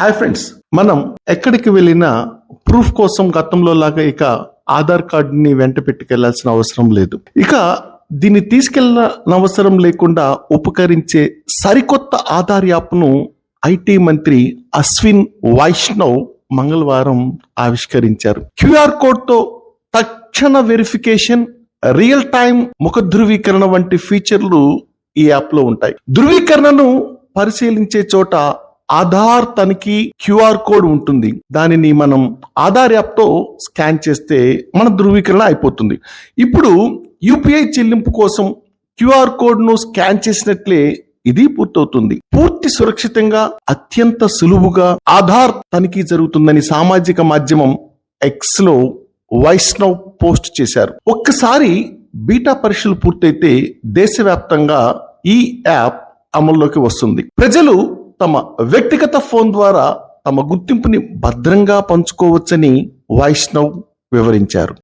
Hi friends మనం ఎక్కడికి వెళ్ళినా ప్రూఫ్ కోసం గతంలో లాగా ఇక ఆధార్ కార్డుని వెంట పెట్టుకెళ్ళాల్సిన అవసరం లేదు. ఇక దీన్ని తీసుకెళ్ళిన అవసరం లేకుండా ఉపకరించే సరికొత్త ఆధార్ యాప్ను ఐటీ మంత్రి అశ్విన్ వైష్ణవ్ మంగళవారం ఆవిష్కరించారు. క్యూఆర్ కోడ్తో తక్షణ వెరిఫికేషన్ రియల్ టైం ముఖ ధృవీకరణ వంటి ఫీచర్లు ఈ యాప్లో ఉంటాయి. ధృవీకరణను పరిశీలించే చోట ఆధార్ తనిఖీ క్యూఆర్ కోడ్ ఉంటుంది. దానిని మనం ఆధార్ యాప్తో స్కాన్ చేస్తే మన ధృవీకరణ అయిపోతుంది. ఇప్పుడు యూపీఐ చెల్లింపు కోసం క్యూఆర్ కోడ్ను స్కాన్ చేసినట్లే ఇది పూర్తవుతుంది. పూర్తి సురక్షితంగా అత్యంత సులువుగా ఆధార్ తనిఖీ జరుగుతుందని సామాజిక మాధ్యమం ఎక్స్లో వైష్ణవ్ పోస్ట్ చేశారు. ఒక్కసారి బీటా పరీక్షలు పూర్తయితే దేశవ్యాప్తంగా ఈ యాప్ అమల్లోకి వస్తుంది. ప్రజలు తమ వ్యక్తిగత ఫోన్ ద్వారా తమ గుర్తింపుని భద్రంగా పంచుకోవచ్చని వైష్ణవ్ వివరించారు.